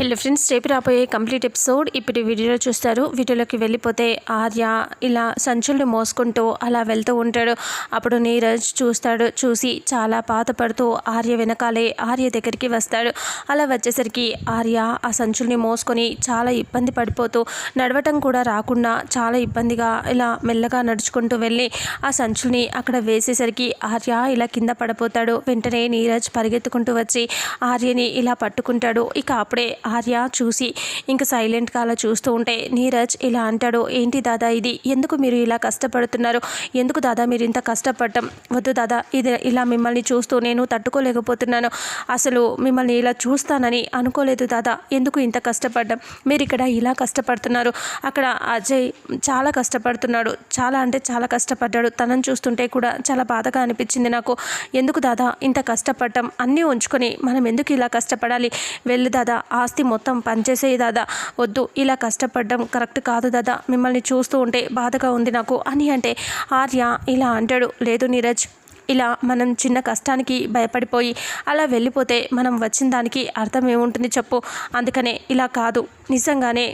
Hello friends రేపు రాబోయే complete episode ఇప్పుడు వీడియోలో చూస్తారు. వీడియోలోకి వెళ్ళిపోతే ఆర్య ఇలా సంచుల్ని మోసుకుంటూ అలా వెళ్తూ ఉంటాడు. అప్పుడు నీరజ్ చూస్తాడు చూసి చాలా బాధపడుతూ ఆర్య వెనకాలే ఆర్య దగ్గరికి వస్తాడు. అలా వచ్చేసరికి ఆర్య ఆ సంచుల్ని మోసుకొని చాలా ఇబ్బంది పడిపోతూ నడవటం కూడా రాకుండా చాలా ఇబ్బందిగా ఇలా మెల్లగా నడుచుకుంటూ వెళ్ళి ఆ సంచుల్ని అక్కడ వేసేసరికి ఆర్య ఇలా కింద పడిపోతాడు. వెంటనే నీరజ్ పరిగెత్తుకుంటూ వచ్చి ఆర్యని ఇలా పట్టుకుంటాడు. ఇక అప్పుడే ఆర్య చూసి ఇంక సైలెంట్గా అలా చూస్తూ ఉంటే నీరజ్ ఇలా అంటాడు ఏంటి దాదా ఇది? ఎందుకు మీరు ఇలా కష్టపడుతున్నారు? ఎందుకు దాదా మీరు ఇంత కష్టపడటం వద్దు దాదా ఇది ఇలా మిమ్మల్ని చూస్తూ నేను తట్టుకోలేకపోతున్నాను. అసలు మిమ్మల్ని ఇలా చూస్తానని అనుకోలేదు దాదా. ఎందుకు ఇంత కష్టపడ్డం? మీరు ఇక్కడ ఇలా కష్టపడుతున్నారు. అక్కడ అజయ్ చాలా కష్టపడుతున్నాడు. చాలా అంటే చాలా కష్టపడ్డాడు. తనను చూస్తుంటే కూడా చాలా బాధగా అనిపించింది నాకు. ఎందుకు దాదా ఇంత కష్టపడటం అన్నీ ఉంచుకొని మనం ఎందుకు ఇలా కష్టపడాలి? వెళ్ళు దాదా ఆస్తి మొత్తం పనిచేసేయి దాదా. వద్దు ఇలా కష్టపడడం కరెక్ట్ కాదు దాదా. మిమ్మల్ని చూస్తూ ఉంటే బాధగా ఉంది నాకు. అని అంటే ఆర్య ఇలా అంటాడు. లేదు నీరజ్ ఇలా మనం చిన్న కష్టానికి భయపడిపోయి అలా వెళ్ళిపోతే మనం వచ్చిన దానికి అర్థం ఏముంటుంది చెప్పు. అందుకనే ఇలా కాదు. నిజంగానే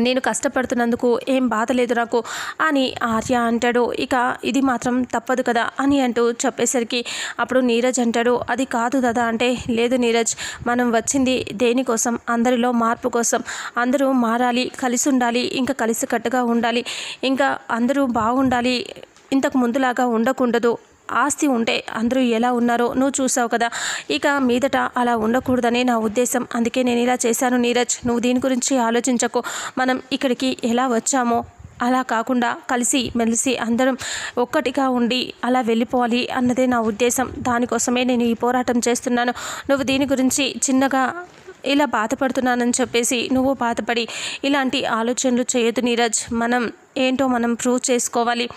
నేను కష్టపడుతున్నందుకు ఏం బాధ లేదు నాకు అని ఆర్య అంటాడు. ఇక ఇది మాత్రం తప్పదు కదా అని అంటూ చెప్పేసరికి అప్పుడు నీరజ్ అంటాడు అది కాదు కదా అంటే లేదు నీరజ్ మనం వచ్చింది దేనికోసం? అందరిలో మార్పు కోసం. అందరూ మారాలి కలిసి ఉండాలి ఇంకా కలిసికట్టుగా ఉండాలి. ఇంకా అందరూ బాగుండాలి ఇంతకు ముందులాగా ఉండకూడదు ఆస్తి ఉంటే అందరూ ఎలా ఉన్నారో నువ్వు చూసావు కదా. ఇక మీదట అలా ఉండకూడదని నా ఉద్దేశం. అందుకే నేను ఇలా చేశాను నీరజ్. నువ్వు దీని గురించి ఆలోచించకు. మనం ఇక్కడికి ఎలా వచ్చామో అలా కాకుండా కలిసి మెలిసి అందరం ఒక్కటిగా ఉండి అలా వెళ్ళిపోవాలి అన్నదే నా ఉద్దేశం. దానికోసమే నేను ఈ పోరాటం చేస్తున్నాను. నువ్వు దీని గురించి చిన్నగా ఇలా బాధపడుతున్నానని చెప్పేసి నువ్వు బాధపడి ఇలాంటి ఆలోచనలు చేయొద్దు నీరజ్. మనం ఏంటో మనం ప్రూవ్ చేసుకోవాలి.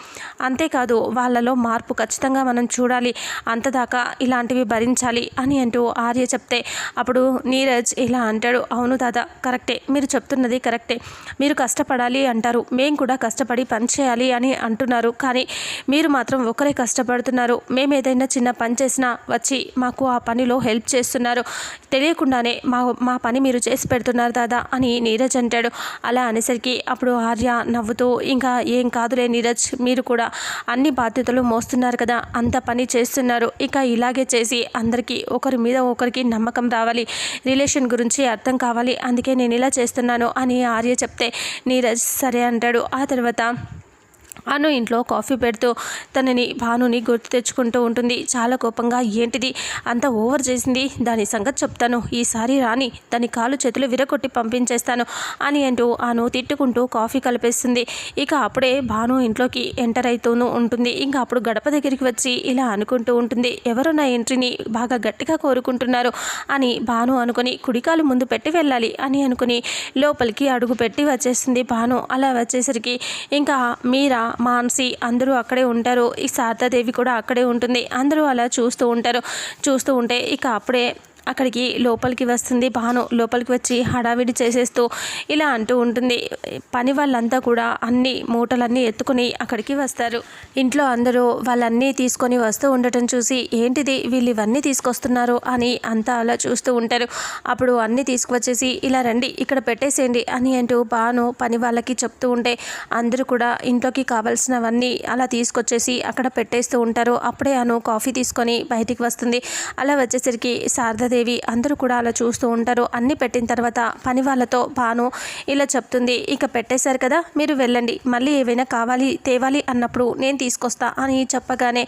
అంతేకాదు వాళ్ళలో మార్పు ఖచ్చితంగా మనం చూడాలి. అంతదాకా ఇలాంటివి భరించాలి అని అంటూ ఆర్య చెప్తే అప్పుడు నీరజ్ ఇలా అంటాడు అవును దాదా కరెక్టే. మీరు చెప్తున్నది కరెక్టే. మీరు కష్టపడాలి అంటారు. మేము కూడా కష్టపడి పని చేయాలి అని అంటున్నారు. కానీ మీరు మాత్రం ఒకరే కష్టపడుతున్నారు. మేము ఏదైనా చిన్న పని చేసినా వచ్చి మాకు ఆ పనిలో హెల్ప్ చేస్తున్నారు. తెలియకుండానే మా మా పని మీరు చేసి పెడుతున్నారు దాదా అని నీరజ్ అంటాడు. అలా అనేసరికి అప్పుడు ఆర్య నవ్వుతూ ఇంకా ఏం కాదులే నీరజ్ మీరు కూడా అన్ని బాధ్యతలు మోస్తున్నారు కదా అంత పని చేస్తున్నారు. ఇక ఇలాగే చేసి అందరికీ ఒకరి మీద ఒకరికి నమ్మకం రావాలి. రిలేషన్ గురించి అర్థం కావాలి. అందుకే నేను ఇలా చేస్తున్నాను అని ఆర్య చెప్తే నీరజ్ సరే అంటాడు. ఆ తర్వాత అను ఇంట్లో కాఫీ పెడుతూ తనని భానుని గుర్తు తెచ్చుకుంటూ ఉంటుంది. చాలా కోపంగా ఏంటిది? అంత ఓవర్ చేసింది. దాని సంగతి చెప్తాను. ఈసారి రాని దాని కాలు చేతులు విరగొట్టి పంపించేస్తాను అని అంటూ అను తిట్టుకుంటూ కాఫీ కలిపేస్తుంది. ఇక అప్పుడే భాను ఇంట్లోకి ఎంటర్ అవుతూనూ ఉంటుంది. ఇంకా అప్పుడు గడప దగ్గరికి వచ్చి ఇలా అనుకుంటూ ఉంటుంది. ఎవరు నా ఎంట్రీని బాగా గట్టిగా కోరుకుంటున్నారు? అని భాను అనుకుని కుడికాలు ముందు పెట్టి వెళ్ళాలి అని అనుకుని లోపలికి అడుగు పెట్టి వచ్చేస్తుంది భాను. అలా వచ్చేసరికి ఇంకా మీరా మాన్సి అందరూ అక్కడే ఉంటారు. ఈ శారదాదేవి కూడా అక్కడే ఉంటుంది. అందరూ అలా చూస్తూ ఉంటారు. చూస్తూ ఉంటే ఇక అప్పుడే అక్కడికి లోపలికి వస్తుంది. భాను లోపలికి వచ్చి హడావిడి చేసేస్తూ ఇలా అంటూ ఉంటుంది. పని వాళ్ళంతా కూడా అన్ని మూటలన్నీ ఎత్తుకుని అక్కడికి వస్తారు. ఇంట్లో అందరూ వాళ్ళన్నీ తీసుకొని వస్తూ ఉండటం చూసి ఏంటిది వీళ్ళు ఇవన్నీ తీసుకొస్తున్నారు అని అంతా అలా చూస్తూ ఉంటారు. అప్పుడు అన్నీ తీసుకువచ్చేసి ఇలా రండి ఇక్కడ పెట్టేసేయండి అని అంటూ భాను పని వాళ్ళకి చెప్తూ ఉంటే అందరూ కూడా ఇంట్లోకి కావాల్సినవన్నీ అలా తీసుకొచ్చేసి అక్కడ పెట్టేస్తూ ఉంటారు. అప్పుడే అను కాఫీ తీసుకొని బయటికి వస్తుంది. అలా వచ్చేసరికి శారదాదేవి అందరూ కూడా అలా చూస్తూ ఉంటారు. అన్నీ పెట్టిన తర్వాత పని వాళ్ళతో భాను ఇలా చెప్తుంది. ఇక పెట్టేశారు కదా మీరు వెళ్ళండి. మళ్ళీ ఏవైనా కావాలి తేవాలి అన్నప్పుడు నేను తీసుకొస్తా అని చెప్పగానే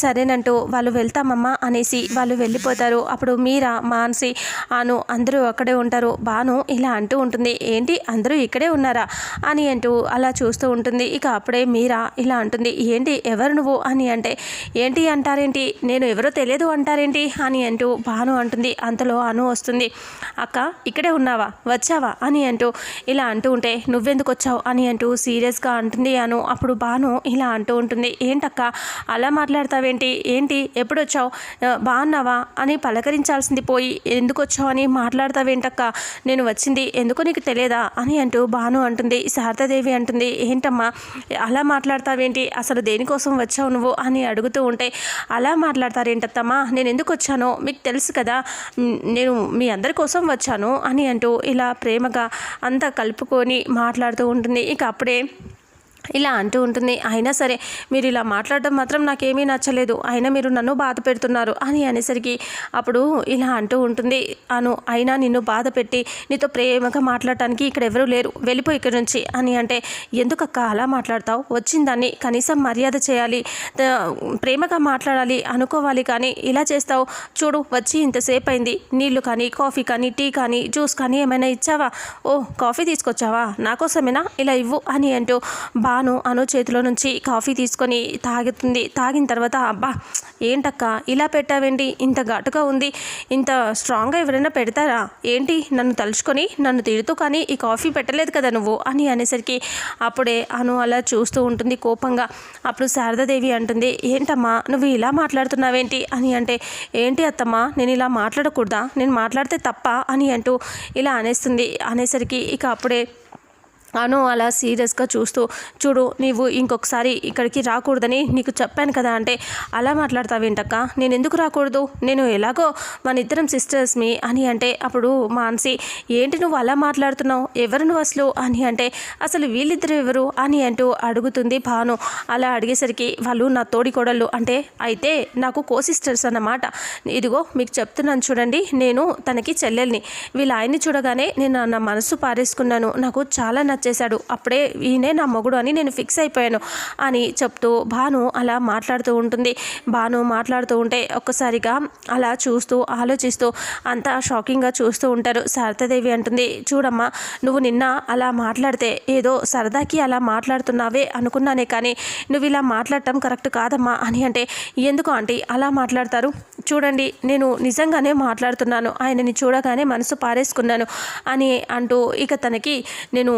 సరేనంటూ వాళ్ళు వెళ్తామమ్మా అనేసి వాళ్ళు వెళ్ళిపోతారు. అప్పుడు మీరా మాన్సి అను అందరూ అక్కడే ఉంటారు. బాను ఇలా అంటూ ఉంటుంది. ఏంటి అందరూ ఇక్కడే ఉన్నారా అని అంటూ అలా చూస్తూ ఉంటుంది. ఇక అప్పుడే మీరా ఇలా అంటుంది. ఏంటి ఎవరు నువ్వు అని అంటే ఏంటి అంటారేంటి? నేను ఎవరో తెలియదు అంటారేంటి? అని అంటూ బాను అంటుంది. అంతలో అను వస్తుంది. అక్క ఇక్కడే ఉన్నావా? వచ్చావా? అని అంటూ ఇలా అంటూ ఉంటే నువ్వెందుకు వచ్చావు? అని అంటూ సీరియస్గా అంటుంది అను. అప్పుడు బాను ఇలా అంటూ ఉంటుంది ఏంటక్క అలా మాట్లాడతావేంటి? ఏంటి? ఎప్పుడు వచ్చావు బాగున్నావా? అని పలకరించాల్సింది పోయి ఎందుకు వచ్చావు అని మాట్లాడతావేంటక్క? నేను వచ్చింది. ఎందుకు నీకు తెలియదా అని అంటూ బాను అంటుంది శారదాదేవి అంటుంది ఏంటమ్మా అలా మాట్లాడతావేంటి? అసలు దేనికోసం వచ్చావు నువ్వు? అని అడుగుతూ ఉంటే అలా మాట్లాడతారేంటత్తమ్మా? నేను ఎందుకు వచ్చానో? మీకు తెలుసు కదా? నేను మీ అందరి కోసం వచ్చాను అని అంటూ ఇలా ప్రేమగా అంతా కలుపుకొని మాట్లాడుతూ ఉంటుంది. ఇక అప్పుడే ఇలా అంటూ ఉంటుంది. అయినా సరే మీరు ఇలా మాట్లాడడం మాత్రం నాకేమీ నచ్చలేదు. అయినా మీరు నన్ను బాధ పెడుతున్నారు అని అనేసరికి అప్పుడు ఇలా అంటూ ఉంటుంది. అను అయినా నిన్ను బాధ పెట్టి నీతో ప్రేమగా మాట్లాడటానికి ఇక్కడ ఎవరూ లేరు. వెళ్ళిపోయి ఇక్కడ నుంచి అని అంటే ఎందుకక్క అలా మాట్లాడతావు? వచ్చిందాన్ని కనీసం మర్యాద చేయాలి. ప్రేమగా మాట్లాడాలి అనుకోవాలి కానీ ఇలా చేస్తావు? చూడు వచ్చి ఇంతసేపు అయింది. నీళ్ళు కానీ కాఫీ కానీ టీ కానీ జ్యూస్ కానీ ఏమైనా ఇచ్చావా? ఓ కాఫీ తీసుకొచ్చావా? నా కోసమేనా? ఇలా ఇవ్వు అని అంటూ బాను అను చేతిలో నుంచి కాఫీ తీసుకొని తాగుతుంది. తాగిన తర్వాత అబ్బా ఏంటక్క? ఇలా పెట్టావేంటి? ఇంత ఘాటుగా ఉంది. ఇంత స్ట్రాంగ్గా ఎవరైనా పెడతారా? ఏంటి? నన్ను తలుచుకొని నన్ను తిడుతూ కానీ ఈ కాఫీ పెట్టలేదు కదా నువ్వు? అని అనేసరికి అప్పుడే అను అలా చూస్తూ ఉంటుంది కోపంగా. అప్పుడు శారదాదేవి అంటుంది ఏంటమ్మా నువ్వు ఇలా మాట్లాడుతున్నావేంటి? అని అంటే ఏంటి అత్తమ్మా నేను ఇలా మాట్లాడకూడదా? నేను మాట్లాడితే తప్ప? అని అంటూ ఇలా అనేస్తుంది. అనేసరికి ఇక అప్పుడే అను అలా సీరియస్గా చూస్తూ చూడు నీవు ఇంకొకసారి ఇక్కడికి రాకూడదని నీకు చెప్పాను కదా అంటే అలా మాట్లాడతావేంటక్క నేను ఎందుకు రాకూడదు? నేను ఎలాగో మన ఇద్దరం సిస్టర్స్మి అని అంటే అప్పుడు మాన్సి ఏంటి నువ్వు అలా మాట్లాడుతున్నావు? ఎవరు నువ్వు అసలు? అని అంటే అసలు వీళ్ళిద్దరు ఎవరు? అని అంటూ అడుగుతుంది భాను. అలా అడిగేసరికి వాళ్ళు నా తోడి కోడళ్ళు అంటే అయితే నాకు కో సిస్టర్స్ అన్నమాట. ఇదిగో మీకు చెప్తున్నాను చూడండి నేను తనకి చెల్లెల్ని. వీళ్ళ ఆయన్ని చూడగానే నేను నా మనసు పారేసుకున్నాను. నాకు చాలా నచ్చేశాడు అప్పుడే ఈయనే నా మొగుడు అని నేను ఫిక్స్ అయిపోయాను అని చెప్తూ భాను అలా మాట్లాడుతూ ఉంటుంది. భాను మాట్లాడుతూ ఉంటే ఒక్కసారిగా అలా చూస్తూ ఆలోచిస్తూ అంతా షాకింగ్గా చూస్తూ ఉంటారు. శారదాదేవి అంటుంది చూడమ్మా నువ్వు నిన్న అలా మాట్లాడితే ఏదో సరదాకి అలా మాట్లాడుతున్నావే అనుకున్నానే కానీ నువ్వు ఇలా మాట్లాడటం కరెక్ట్ కాదమ్మా అని అంటే ఎందుకు ఆంటీ అలా మాట్లాడతారు? చూడండి నేను నిజంగానే మాట్లాడుతున్నాను ఆయనని చూడగానే మనసు పారేసుకున్నాను అని అంటూ ఇక తనకి నేను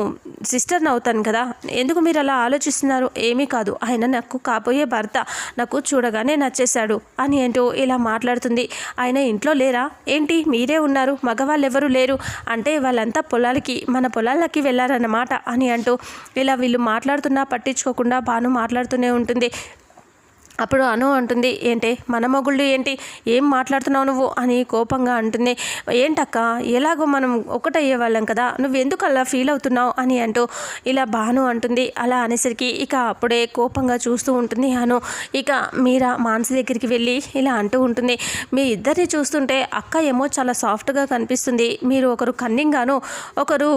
సిస్టర్ని అవుతాను కదా ఎందుకు మీరు అలా ఆలోచిస్తున్నారు? ఏమీ కాదు ఆయన నాకు కాబోయే భర్త నాకు చూడగానే నచ్చేశాడు అని అంటూ ఇలా మాట్లాడుతుంది. ఆయన ఇంట్లో లేరా? ఏంటి మీరే ఉన్నారు మగవాళ్ళు ఎవరు లేరు అంటే వాళ్ళంతా పొలాలకి మన పొలాలకి వెళ్ళారన్నమాట అని అంటూ ఇలా వీళ్ళు మాట్లాడుతున్నా పట్టించుకోకుండా బాను మాట్లాడుతూనే ఉంటుంది. అప్పుడు అను అంటుంది ఏంటి మన మొగుళ్ళు ఏంటి? ఏం మాట్లాడుతున్నావు నువ్వు? అని కోపంగా అంటుంది ఏంటక్క ఎలాగో మనం ఒకటయ్యే వాళ్ళం కదా నువ్వు ఎందుకు అలా ఫీల్ అవుతున్నావు? అని అంటూ ఇలా బాను అంటుంది అలా అనేసరికి ఇక అప్పుడే కోపంగా చూస్తూ ఉంటుంది అను. ఇక మీరా మానసి దగ్గరికి వెళ్ళి ఇలా అంటూ ఉంటుంది మీ ఇద్దరిని చూస్తుంటే అక్క ఏమో చాలా సాఫ్ట్గా కనిపిస్తుంది మీరు ఒకరు కన్నింగాను ఒకరు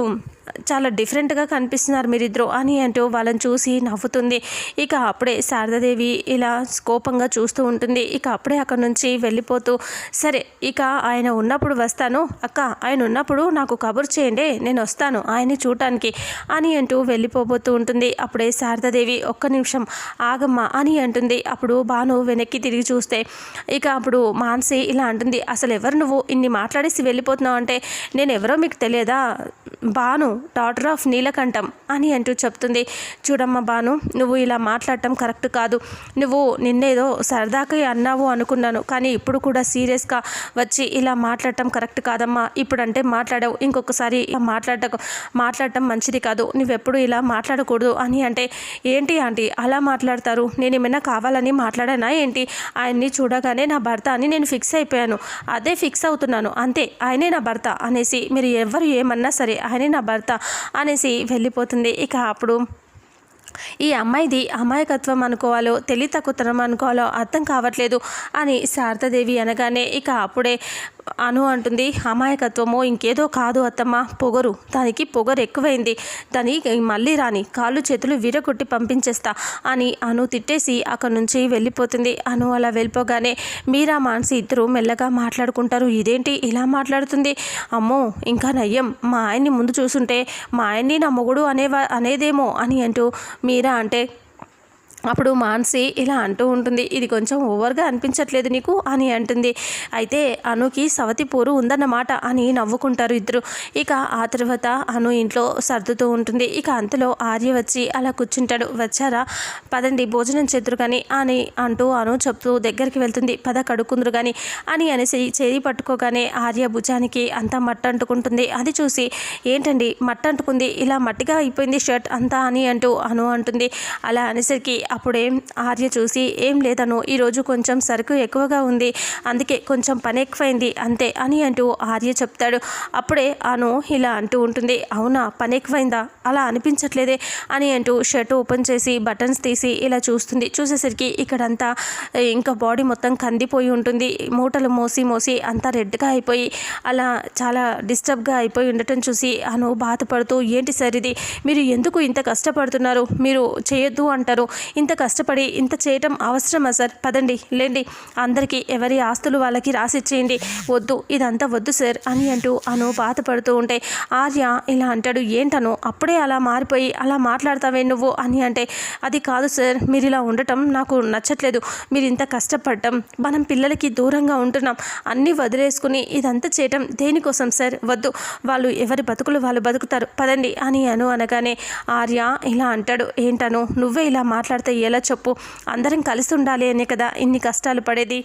చాలా డిఫరెంట్గా కనిపిస్తున్నారు మీరిద్దరు. అని అంటూ వాళ్ళని చూసి నవ్వుతుంది. ఇక అప్పుడే శారదాదేవి ఇలా కోపంగా చూస్తూ ఉంటుంది. ఇక అప్పుడే అక్కడ నుంచి వెళ్ళిపోతూ సరే ఇక ఆయన ఉన్నప్పుడు వస్తాను. అక్క ఆయన ఉన్నప్పుడు నాకు కబురు చేయండి. నేను వస్తాను ఆయన్ని చూడటానికి అని అంటూ వెళ్ళిపోబోతూ ఉంటుంది. అప్పుడే శారదాదేవి ఒక్క నిమిషం ఆగమ్మ అని అంటుంది. అప్పుడు భాను వెనక్కి తిరిగి చూస్తే ఇక అప్పుడు మాన్సి ఇలా అంటుంది. అసలు ఎవరు నువ్వు? ఇన్ని మాట్లాడేసి వెళ్ళిపోతున్నావు అంటే నేను ఎవరో మీకు తెలియదా? బాను డాటర్ ఆఫ్ నీలకంఠం అని అంటూ చెప్తుంది. చూడమ్మా బాను నువ్వు ఇలా మాట్లాడటం కరెక్ట్ కాదు. నువ్వు నిన్నేదో సరదాగా అన్నావు అనుకున్నాను కానీ ఇప్పుడు కూడా సీరియస్గా వచ్చి ఇలా మాట్లాడటం కరెక్ట్ కాదమ్మా. ఇప్పుడంటే మాట్లాడావు ఇంకొకసారి మాట్లాడటం మాట్లాడటం మంచిది కాదు. నువ్వెప్పుడు ఇలా మాట్లాడకూడదు అని అంటే ఏంటి ఆంటీ అలా మాట్లాడతారు? నేను ఏమైనా కావాలని మాట్లాడానా ఏంటి? ఆయన్ని చూడగానే నా భర్త అని నేను ఫిక్స్ అయిపోయాను. అదే ఫిక్స్ అవుతున్నాను అంతే ఆయనే నా భర్త అనేసి మీరు ఎవరు ఏమన్నా సరే ఆయన నా భర్త అనేసి వెళ్ళిపోతుంది. ఇక అప్పుడు ఈ అమ్మాయిది అమాయకత్వం అనుకోవాలో తెలివి తక్కువతనం అనుకోవాలో అర్థం కావట్లేదు అని శారదాదేవి అనగానే ఇక అప్పుడే అను అంటుంది. అమాయకత్వమో ఇంకేదో కాదు అత్తమ్మ. పొగరు. దానికి పొగరు ఎక్కువైంది. దాని మళ్ళీ రాని. కాళ్ళు చేతులు విరగొట్టి పంపించేస్తా అని అను తిట్టేసి అక్కడి నుంచి వెళ్ళిపోతుంది. అను అలా వెళ్ళిపోగానే మీరా మానసి ఇద్దరు మెల్లగా మాట్లాడుకుంటారు. ఇదేంటి ఇలా మాట్లాడుతుంది? అమ్మో ఇంకా నయ్యం. మా ఆయన్ని ముందు చూసుంటే మా ఆయన్ని నా మొగుడు అనేవా అనేదేమో అని అంటూ మీరా అంటే అప్పుడు మాన్సి ఇలా అంటూ ఉంటుంది ఇది కొంచెం ఓవర్గా అనిపించట్లేదు నీకు? అని అంటుంది. అయితే అనుకి సవతి పూరు ఉందన్నమాట అని నవ్వుకుంటారు ఇద్దరు. ఇక ఆ తర్వాత అను ఇంట్లో సర్దుతూ ఉంటుంది. ఇక అంతలో ఆర్య వచ్చి అలా కూర్చుంటాడు. వచ్చారా? పదండి భోజనం చేద్దరు కానీ అని అంటూ అను చెప్తూ దగ్గరికి వెళ్తుంది. పద కడుక్కుందరు కానీ అని అనేసి చేయి పట్టుకోగానే ఆర్య భుజానికి అంతా మట్ట అంటుకుంటుంది. అది చూసి ఏంటండి మట్ట అంటుకుంది? ఇలా మట్టిగా అయిపోయింది షర్ట్ అంతా అని అంటూ అను అంటుంది. అలా అనేసరికి అప్పుడే ఆర్య చూసి ఏం లేదను ఈరోజు కొంచెం సరుకు ఎక్కువగా ఉంది అందుకే కొంచెం పని ఎక్కువైంది అంతే అని అంటూ ఆర్య చెప్తాడు. అప్పుడే అను ఇలా అంటూ ఉంటుంది అవునా పని ఎక్కువైందా? అలా అనిపించట్లేదే అని అంటూ షర్ట్ ఓపెన్ చేసి బటన్స్ తీసి ఇలా చూస్తుంది. చూసేసరికి ఇక్కడంతా ఇంకా బాడీ మొత్తం కందిపోయి ఉంటుంది. మూటలు మోసి మోసి అంతా రెడ్గా అయిపోయి అలా చాలా డిస్టర్బ్గా అయిపోయి ఉండటం చూసి అను బాధపడుతూ ఏంటి సార్ ఇది? మీరు ఎందుకు ఇంత కష్టపడుతున్నారు? మీరు చేయొద్దు అంటారు. ఇంత కష్టపడి ఇంత చేయటం అవసరమా సార్? పదండి లేండి. అందరికీ ఎవరి ఆస్తులు వాళ్ళకి రాసిచ్చేయండి వద్దు ఇదంతా వద్దు సార్ అని అంటూ అను బాధపడుతూ ఉంటే ఆర్య ఇలా అంటాడు ఏంటను? అప్పుడే అలా మారిపోయి అలా మాట్లాడతావే నువ్వు? అని అంటే అది కాదు సార్ మీరు ఇలా ఉండటం నాకు నచ్చట్లేదు. మీరు ఇంత కష్టపడటం మనం పిల్లలకి దూరంగా ఉంటున్నాం. అన్నీ వదిలేసుకుని ఇదంతా చేయటం దేనికోసం సార్? వద్దు వాళ్ళు ఎవరి బతుకులు వాళ్ళు బతుకుతారు. పదండి అని అను అనగానే ఆర్య ఇలా అంటాడు ఏంటను? నువ్వే ఇలా మాట్లాడితే ఎలా చెప్పు? అందరం కలిసి ఉండాలి అనే కదా ఇన్ని కష్టాలు పడేది?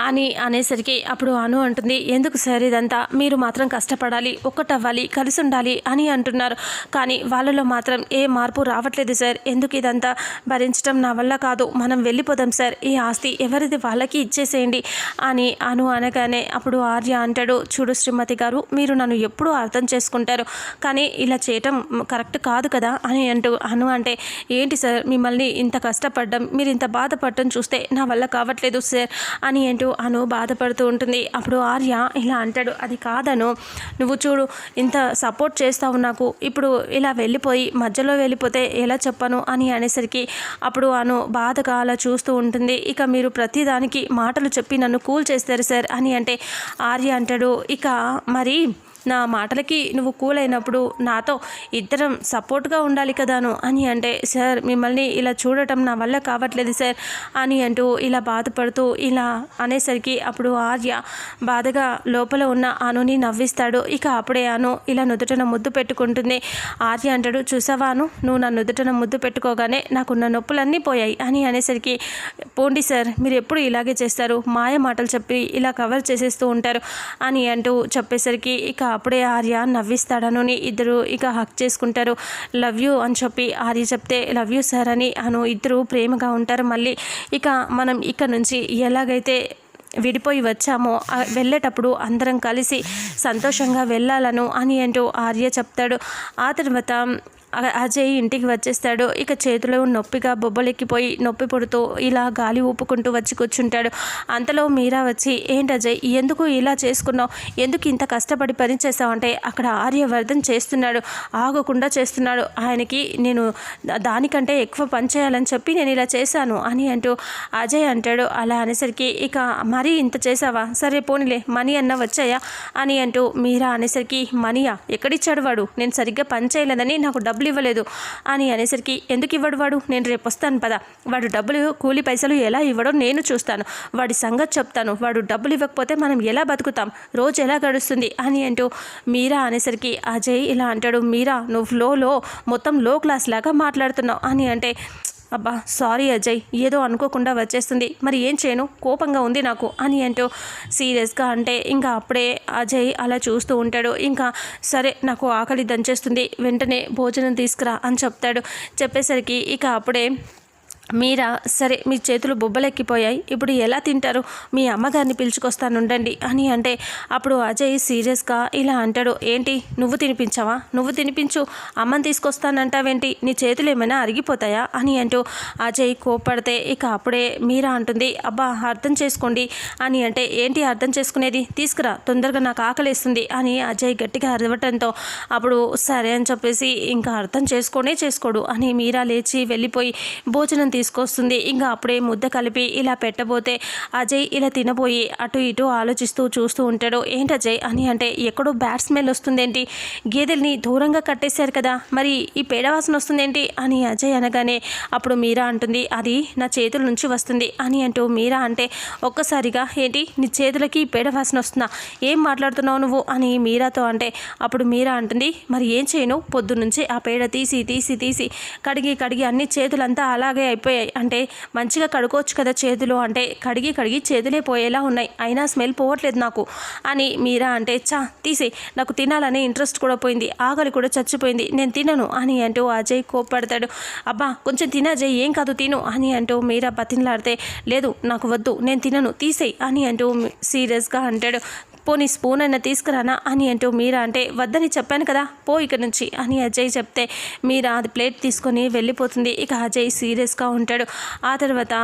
అని అనేసరికి అప్పుడు అను అంటుంది ఎందుకు సార్ ఇదంతా? మీరు మాత్రం కష్టపడాలి ఒక్కటవ్వాలి కలిసి ఉండాలి అని అంటున్నారు. కానీ వాళ్ళలో మాత్రం ఏ మార్పు రావట్లేదు సార్. ఎందుకు ఇదంతా? భరించడం నా వల్ల కాదు. మనం వెళ్ళిపోదాం సార్. ఈ ఆస్తి ఎవరిది? వాళ్ళకి ఇచ్చేసేయండి అని అను అనగానే అప్పుడు ఆర్య అంటాడు చూడు శ్రీమతి గారు మీరు నన్ను ఎప్పుడూ అర్థం చేసుకుంటారు. కానీ ఇలా చేయటం కరెక్ట్ కాదు కదా అని అంటూ అను అంటే ఏంటి సార్? మిమ్మల్ని ఇంత కష్టపడ్డం మీరు ఇంత బాధపడటం చూస్తే నా వల్ల కావట్లేదు సార్ అని అంటూ అను బాధపడుతూ ఉంటుంది. అప్పుడు ఆర్య ఇలా అంటాడు అది కాదను. నువ్వు చూడు ఇంత సపోర్ట్ చేస్తావు నాకు. ఇప్పుడు ఇలా వెళ్ళిపోయి మధ్యలో వెళ్ళిపోతే ఎలా చెప్పను? అని అనేసరికి అప్పుడు అను బాధగా అలా చూస్తూ ఉంటుంది. ఇక మీరు ప్రతిదానికి మాటలు చెప్పి నన్ను కూల్ చేస్తారు సార్ అని అంటే ఆర్య అంటాడు. ఇక మరి నా మాటలకి నువ్వు కూల్ అయినప్పుడు నాతో ఇద్దరం సపోర్ట్గా ఉండాలి కదాను? అని అంటే సార్ మిమ్మల్ని ఇలా చూడటం నా వల్ల కావట్లేదు సార్ అని అంటూ ఇలా బాధపడుతూ ఇలా అనేసరికి అప్పుడు ఆర్య బాధగా లోపల ఉన్న అనుని నవ్విస్తాడు. ఇక అప్పుడే అను ఇలా నుదుటన ముద్దు పెట్టుకుంటుంది. ఆర్య అంటాడు చూసావాను నువ్వు నా నుదుటన ముద్దు పెట్టుకోగానే నాకున్న నొప్పులన్నీ పోయాయి అని అనేసరికి పోండి సార్ మీరు ఎప్పుడు ఇలాగే చేస్తారు? మాయ మాటలు చెప్పి ఇలా కవర్ చేసేస్తూ ఉంటారు అని అంటూ చెప్పేసరికి ఇక అప్పుడే ఆర్య నవ్విస్తాడను. ఇద్దరు ఇక హక్ చేసుకుంటారు. లవ్ యూ అని చెప్పి ఆర్య చెప్తే లవ్ యూ సార్ అని అను ఇద్దరు ప్రేమగా ఉంటారు. మళ్ళీ ఇక మనం ఇక్కడ నుంచి ఎలాగైతే విడిపోయి వచ్చామో వెళ్ళేటప్పుడు అందరం కలిసి సంతోషంగా వెళ్ళాలను అని అంటూ ఆర్య చెప్తాడు. ఆ తర్వాత అజయ్ ఇంటికి వచ్చేస్తాడు. ఇక చేతిలో నొప్పిగా బొబ్బలెక్కిపోయి నొప్పి పుడుతూ ఇలా గాలి ఊపుకుంటూ వచ్చి కూర్చుంటాడు. అంతలో మీరా వచ్చి ఏంటి అజయ్ ఎందుకు ఇలా చేసుకున్నావు? ఎందుకు ఇంత కష్టపడి పని చేసావంటే అక్కడ ఆర్యవర్ధన్ చేస్తున్నాడు. ఆగకుండా చేస్తున్నాడు. ఆయనకి నేను దానికంటే ఎక్కువ పని చేయాలని చెప్పి నేను ఇలా చేశాను అని అంటూ అజయ్ అంటాడు. అలా అనేసరికి ఇక మరీ ఇంత చేసావా సరే పోనీలే మనీ అన్న వచ్చాయా? అని అంటూ మీరా అనేసరికి మనీయా ఎక్కడిచ్చాడు వాడు? నేను సరిగ్గా పని చేయలేదని నాకు డబ్బులు ఇవ్వలేదు అని అనేసరికి ఎందుకు ఇవ్వడు వాడు? నేను రేపు వస్తాను పద. వాడు డబ్బులు కూలి పైసలు ఎలా ఇవ్వడో నేను చూస్తాను. వాడి సంగతి చెప్తాను. వాడు డబ్బులు ఇవ్వకపోతే మనం ఎలా బతుకుతాం? రోజు ఎలా గడుస్తుంది? అని అంటూ మీరా అనేసరికి అజయ్ ఇలా అంటాడు. మీరా నువ్వు లో లో మొత్తం లో క్లాస్ లాగా మాట్లాడుతున్నావు. అని అంటే అబ్బా సారీ అజయ్ ఏదో అనుకోకుండా వచ్చేస్తుంది. మరి ఏం చేయను? కోపంగా ఉంది నాకు. అని అంటూ సీరియస్గా అంటే ఇంకా అప్పుడే అజయ్ అలా చూస్తూ ఉంటాడు. ఇంకా సరే నాకు ఆకలి దంచేస్తుంది. వెంటనే భోజనం తీసుకురా అని చెప్తాడు. చెప్పేసరికి ఇక అప్పుడే మీరా? సరే మీ చేతులు బొబ్బలెక్కిపోయాయి. ఇప్పుడు ఎలా తింటారు? మీ అమ్మగారిని పిలుచుకొస్తానుండండి అని అంటే అప్పుడు అజయ్ సీరియస్గా ఇలా అంటాడు ఏంటి? నువ్వు తినిపించావా? నువ్వు తినిపించు. అమ్మని తీసుకొస్తానంటావేంటి? నీ చేతులు ఏమైనా అరిగిపోతాయా? అని అంటూ అజయ్ కోపడితే ఇక అప్పుడే మీరా అంటుంది అబ్బా అర్థం చేసుకోండి అని అంటే ఏంటి అర్థం చేసుకునేది? తీసుకురా తొందరగా నాకు ఆకలిస్తుంది అని అజయ్ గట్టిగా అరవటంతో అప్పుడు సరే అని చెప్పేసి ఇంకా అర్థం చేసుకోనే చేసుకోడు అని మీరా లేచి వెళ్ళిపోయి భోజనం తీసుకొస్తుంది. ఇంకా అప్పుడే ముద్ద కలిపి ఇలా పెట్టబోతే అజయ్ ఇలా తినబోయి అటు ఇటు ఆలోచిస్తూ చూస్తూ ఉంటాడు. ఏంటి అజయ్? అని అంటే ఎక్కడో బ్యాడ్ స్మెల్ వస్తుందేంటి? గేదెల్ని దూరంగా కట్టేశారు కదా మరి ఈ పేడ వాసన వస్తుందేంటి? అని అజయ్ అనగానే అప్పుడు మీరా? అంటుంది. అది నా చేతుల నుంచి వస్తుంది. అని అంటూ మీరా అంటే ఒక్కసారిగా ఏంటి? నీ చేతులకి ఈ వస్తుందా? ఏం మాట్లాడుతున్నావు నువ్వు? అని మీరాతో అంటే అప్పుడు మీరా? అంటుంది. మరి ఏం చేయను? పొద్దున్నుంచి ఆ పేడ తీసి తీసి తీసి కడిగి కడిగి అన్ని చేతులంతా అలాగే అయిపోయి అయిపోయాయి అంటే మంచిగా కడుకోవచ్చు కదా చేతులు అంటే కడిగి కడిగి చేతులే పోయేలా ఉన్నాయి. అయినా స్మెల్ పోవట్లేదు నాకు. అని మీరా అంటే చా తీసే నాకు తినాలనే ఇంట్రెస్ట్ కూడా పోయింది. ఆకలి కూడా చచ్చిపోయింది. నేను తినను అని అంటూ అజయ్ కోప్పడతాడు. అబ్బా కొంచెం తినజయ్ ఏం కాదు తిను అని అంటూ మీరా బతిన్లాడితే లేదు నాకు వద్దు నేను తినను తీసేయి అని అంటూ సీరియస్గా అంటాడు. పోనీ స్పూన్ అయినా తీసుకురానా? అని అంటూ మీరా అంటే వద్దని చెప్పాను కదా పో ఇక నుంచి అని అజయ్ చెప్తే మీరా అది ప్లేట్ తీసుకొని వెళ్ళిపోతుంది. ఇక అజయ్ సీరియస్గా ఉంటాడు. ఆ తర్వాత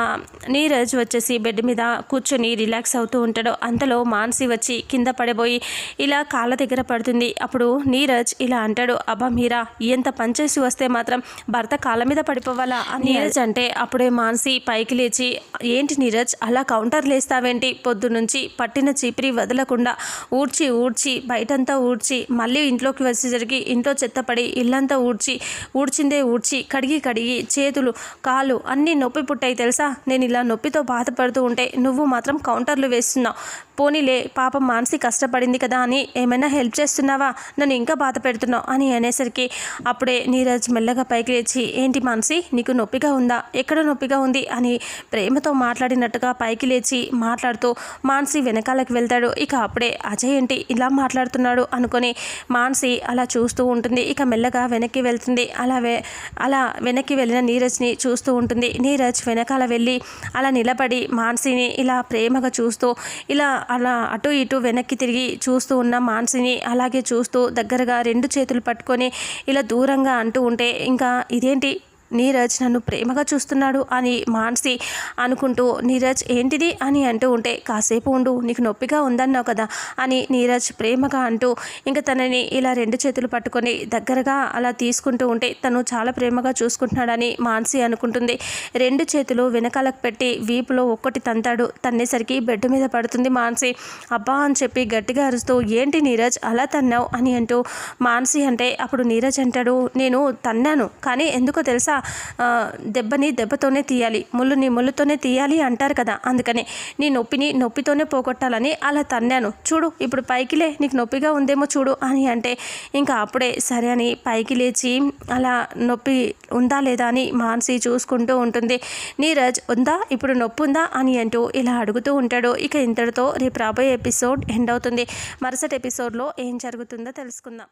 నీరజ్ వచ్చేసి బెడ్ మీద కూర్చొని రిలాక్స్ అవుతూ ఉంటాడు. అంతలో మాన్సి వచ్చి కింద పడిపోయి ఇలా కాళ్ళ దగ్గర పడుతుంది. అప్పుడు నీరజ్ ఇలా అంటాడు అబ్బా మీరా ఎంత పనిచేసి వస్తే మాత్రం భర్త కాళ్ళ మీద పడిపోవాలా? అని నీరజ్ అంటే అప్పుడే మాన్సి పైకి లేచి ఏంటి నీరజ్ అలా కౌంటర్ లేస్తావేంటి? పొద్దు నుంచి పట్టిన చీపిరి వదలకుండా ఊడ్చి ఊడ్చి బయటంతా ఊడ్చి మళ్ళీ ఇంట్లోకి వచ్చేసరికి ఇంట్లో చెత్తపడి ఇల్లంతా ఊడ్చి ఊడ్చిందే ఊడ్చి కడిగి కడిగి చేతులు కాళ్ళు అన్నీ నొప్పి పుట్టాయి తెలుసా? నేను ఇలా నొప్పితో బాధపడుతూ ఉంటే నువ్వు మాత్రం కౌంటర్లు వేస్తున్నావు. పోనీలే పాపం మానసి కష్టపడింది కదా అని ఏమైనా హెల్ప్ చేస్తున్నావా? నన్ను ఇంకా బాధ పెడుతున్నావు అని అనేసరికి అప్పుడే నీరజ్ మెల్లగా పైకి లేచి ఏంటి మానసి నీకు నొప్పిగా ఉందా? ఎక్కడ నొప్పిగా ఉంది? అని ప్రేమతో మాట్లాడినట్టుగా పైకి లేచి మాట్లాడుతూ మానసి వెనకాలకి వెళ్తాడు. ఇక అప్పుడే అజయ్ ఏంటి ఇలా మాట్లాడుతున్నాడు? అనుకొని మాన్సి అలా చూస్తూ ఉంటుంది. ఇక మెల్లగా వెనక్కి వెళ్తుంది. అలా వె అలా వెనక్కి వెళ్ళిన నీరజ్ని చూస్తూ ఉంటుంది. నీరజ్ వెనకాల వెళ్ళి అలా నిలబడి మాన్సిని ఇలా ప్రేమగా చూస్తూ ఇలా అలా అటు ఇటు వెనక్కి తిరిగి చూస్తూ ఉన్న మాన్సిని అలాగే చూస్తూ దగ్గరగా రెండు చేతులు పట్టుకొని ఇలా దూరంగా అంటూ ఉంటే ఇంకా ఇదేంటి నీరజ్ నన్ను ప్రేమగా చూస్తున్నాడు అని మాన్సి అనుకుంటూ నీరజ్ ఏంటిది? అని అంటూ ఉంటే కాసేపు ఉండు నీకు నొప్పిగా ఉందన్నావు కదా అని నీరజ్ ప్రేమగా అంటూ ఇంకా తనని ఇలా రెండు చేతులు పట్టుకొని దగ్గరగా అలా తీసుకుంటూ ఉంటే తను చాలా ప్రేమగా చూసుకుంటున్నాడని మాన్సి అనుకుంటుంది. రెండు చేతులు వెనకాలకు పెట్టి వీపులో ఒక్కటి తంతాడు. తన్నేసరికి బెడ్ మీద పడుతుంది మాన్సి. అబ్బా అని చెప్పి గట్టిగా అరుస్తూ ఏంటి నీరజ్ అలా తన్నావు? అని అంటూ మాన్సి అంటే అప్పుడు నీరజ్ అంటాడు నేను తన్నాను కానీ ఎందుకో తెలుసా? దెబ్బని దెబ్బతోనే తీయాలి. ముళ్ళుని ముళ్ళుతోనే తీయాలి అంటారు కదా. అందుకనే నీ నొప్పిని నొప్పితోనే పోగొట్టాలని అలా తన్నాను. చూడు ఇప్పుడు పైకిలే నీకు నొప్పిగా ఉందేమో చూడు అని అంటే ఇంకా అప్పుడే సరే అని పైకి లేచి అలా నొప్పి ఉందా లేదా అని మానసి చూసుకుంటూ ఉంటుంది. నీరజ్ ఉందా? ఇప్పుడు నొప్పి ఉందా? అని అంటూ ఇలా అడుగుతూ ఉంటాడు. ఇక ఇంతటితో రేపు రాబోయే ఎపిసోడ్ ఎండ్ అవుతుంది. మరుసటి ఎపిసోడ్లో ఏం జరుగుతుందో తెలుసుకుందాం.